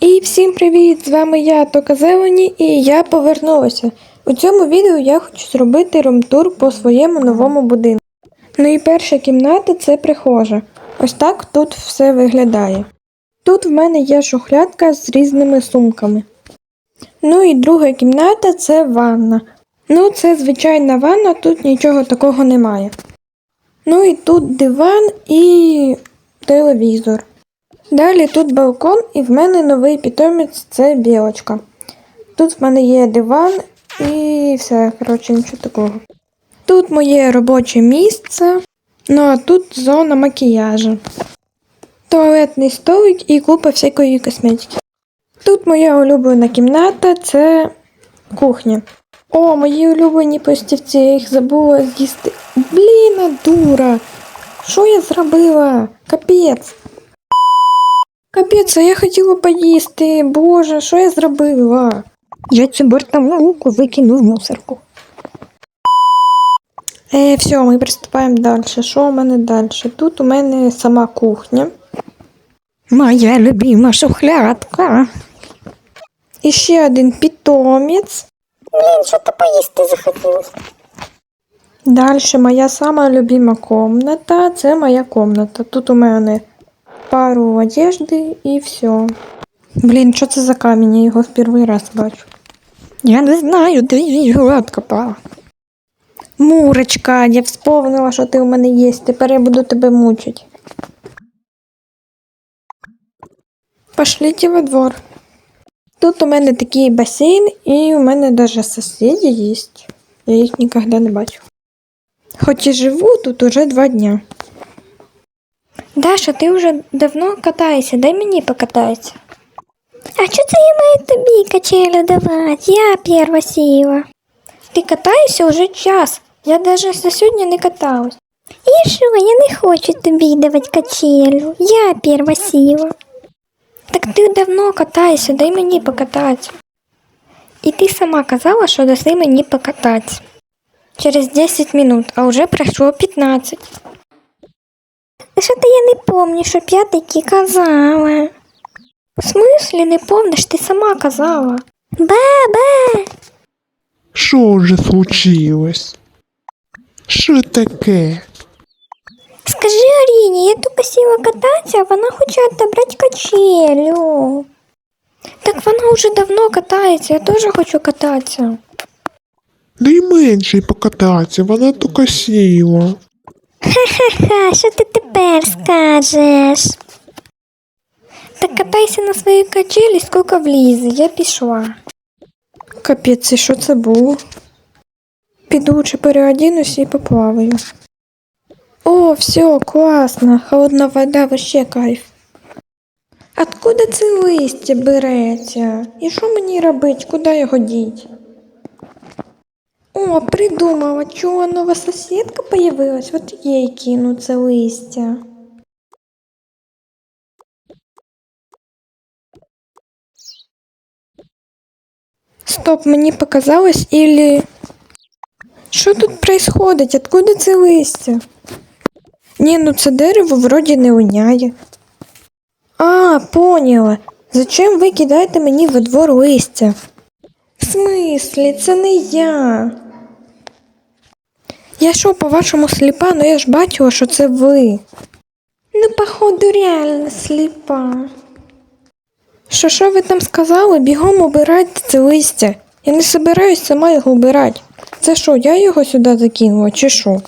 І всім привіт! З вами я, Тока Зелені, і я повернулася. У цьому відео я хочу зробити румтур по своєму новому будинку. Ну і перша кімната це прихожа. Ось так тут все виглядає. Тут в мене є шухлядка з різними сумками. Ну і друга кімната це ванна. Ну, це звичайна ванна, тут нічого такого немає. Ну і тут диван і телевізор. Далі тут балкон, і в мене новий питомець це білочка. Тут в мене є диван і все, коротше, нічого такого. Тут моє робоче місце, ну а тут зона макіяжу. Туалетний столик і купа всякої косметики. Тут моя улюблена кімната це кухня. О, мої улюблені постівці, я їх забула з'їсти. Блін, дура! Що я зробила? Капець. Капець, а я хотіла поїсти. Боже, що я зробила? Я цю бортову луку викину в мусорку. Е, все, ми приступаємо далі. Що у мене далі? Тут у мене сама кухня. Моя любима шухлядка. І ще один питомець. Блін, що то поїсти захотілося. Далі моя сама любима комната. Це моя комната. Тут у мене пару одежди і все. Блін, що це за камінь? Я його в перший раз бачу. Я не знаю, я його откопала. Мурочка, я вспомнила, що ти у мене є. Тепер я буду тебе мучити. Пошлите во двор. Тут у мене такий басейн, і у мене даже сусіди є. Я їх ніколи не бачу. Хоч і живу тут уже два дня. Даша, ти вже давно катаєшся, дай мені покататися. А що це я маю тобі качелю давати? Я перва сіла. Ти катаєшся уже час. Я даже за сьогодні не каталась. І що, я не хочу тобі давати качелю. Я перва сіла. Так ти давно катаєшся, дай мені покататися. І ти сама казала, що даси мені покататися. Через 10 минут, а вже пройшло 15. Що то я не помню, що я таки казала. В смислі не помниш, ти сама казала. Баба! Що вже случилось? Що таке? Скажи Аріні, я тупо сіла кататися, а вона хоче отобрати качелю. Так вона вже давно катається, я теж хочу кататися. Дай менше покататися, вона тільки сіла. Ха, що ти тепер скажеш? Так катайся на своїй качелі, скільки влізе, я пішла. Капець, що це було? Піду чи переодінусь і поплаваю. О, все, класно, холодна вода, вообще кайф. Откуда це листя береться? І що мені робить? Куди його діть? О, придумала, чого нова сусідка появилась, от їй кину це листя. Стоп, мені показалось, или... Що тут происходить? Откуда це листя? Ні, ну це дерево вроді не уняє. А, поняла. Зачем ви кидаєте мені во двор листя? Смислі, це не я. Я що, по-вашому сліпа, ну я ж бачила, що це ви. Ну, походу, реально сліпа. Що що ви там сказали? Бігом убирайте це листя. Я не собираюсь сама його убирати. Це що, я його сюди закинула, чи що?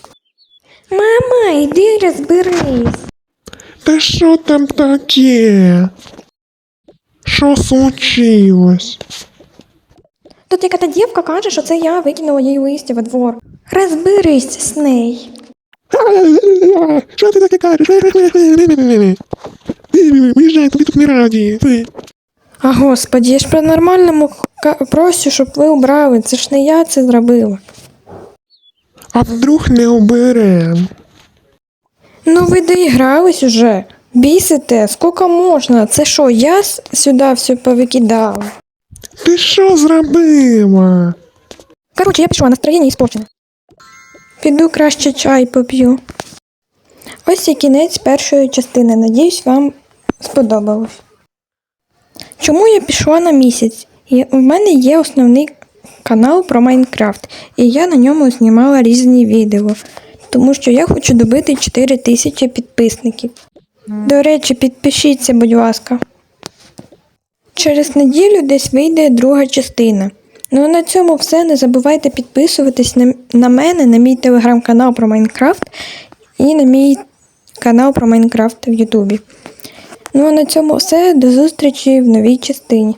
Мама, іди розберись. Та що там таке? Що случилось? Тут яка та дівка каже, що це я викинула їй листя во двор. Розберись з нею. Що ти таке кажеш? Виїжджай, тобі тут не раді. А господі, я ж по нормальному просю, щоб ви убрали. Це ж не я це зробила. А вдруг не оберем? Ну ви доігрались уже. Бісите, скільки можна? Це що, я сюди все повикидала? Ти що зробила? Короче, я пішла, настроєння іспорчене. Піду краще чай поп'ю. Ось і кінець першої частини. Надіюсь, вам сподобалось. Чому я пішла на місяць? В мене є основний канал про Майнкрафт, і я на ньому знімала різні відео, тому що я хочу добити 4 тисячі підписників. До речі, підпишіться, будь ласка. Через неділю десь вийде друга частина. Ну а на цьому все. Не забувайте підписуватись на, на мене, на мій телеграм-канал про Майнкрафт і на мій канал про Майнкрафт в Ютубі. Ну а на цьому все. До зустрічі в новій частині.